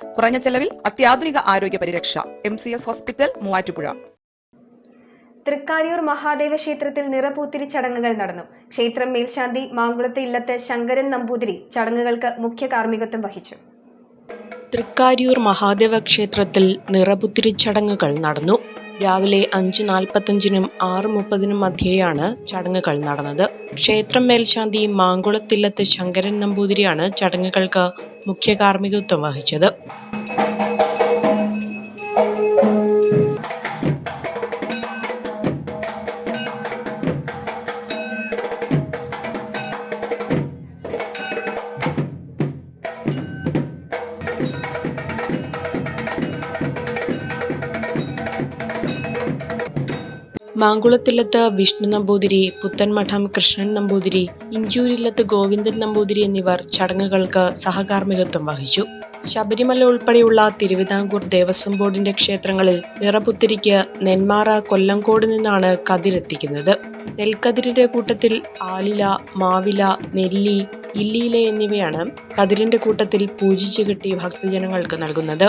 കുറഞ്ഞ ചെലവിൽ അത്യാധുനിക ആരോഗ്യ പരിരക്ഷ M C S hospital Muvattupuzha. Thrikkariyoor Mahadeva ക്ഷേത്രത്തിൽ നിറപൂത്തിരി ചടങ്ങുകൾ നടന്നു. ക്ഷേത്രം മേൽശാന്തി മാങ്കുളത്തെ ഇല്ലത്ത് ശങ്കരൻ നമ്പൂതിരി ചടങ്ങുകൾക്ക് മുഖ്യ കാർമ്മികത്വം വഹിച്ചു. തൃക്കാരിയൂർ മഹാദേവ ക്ഷേത്രത്തിൽ നിറപുത്തിരി ചടങ്ങുകൾ നടന്നു. രാവിലെ അഞ്ച് നാൽപ്പത്തഞ്ചിനും ആറ് മുപ്പതിനും മധ്യേയാണ് ചടങ്ങുകൾ നടന്നത്. ക്ഷേത്രം മേൽശാന്തി മാങ്കുളത്തില്ലത്ത് ശങ്കരൻ നമ്പൂതിരിയാണ് ചടങ്ങുകൾക്ക് മുഖ്യ കാർമ്മികത്വം വഹിച്ചത്. മാങ്കുളത്തില്ലത്ത് വിഷ്ണു നമ്പൂതിരി പുത്തൻമഠം കൃഷ്ണൻ നമ്പൂതിരി ഇഞ്ചൂരില്ലത്ത് ഗോവിന്ദൻ നമ്പൂതിരി എന്നിവർ ചടങ്ങുകൾക്ക് സഹകാർമ്മികത്വം വഹിച്ചു. ശബരിമല ഉൾപ്പെടെയുള്ള തിരുവിതാംകൂർ ദേവസ്വം ബോർഡിന്റെ ക്ഷേത്രങ്ങളിൽ നിറപുത്തിരിക്ക് നെന്മാറ കൊല്ലങ്കോട് നിന്നാണ് കതിരെത്തിക്കുന്നത്. നെൽക്കതിരിന്റെ കൂട്ടത്തിൽ ആലില മാവില നെല്ലി ഇല്ലിയില എന്നിവയാണ് കതിരിന്റെ കൂട്ടത്തിൽ പൂജിച്ചു കിട്ടി ഭക്തജനങ്ങൾക്ക് നൽകുന്നത്.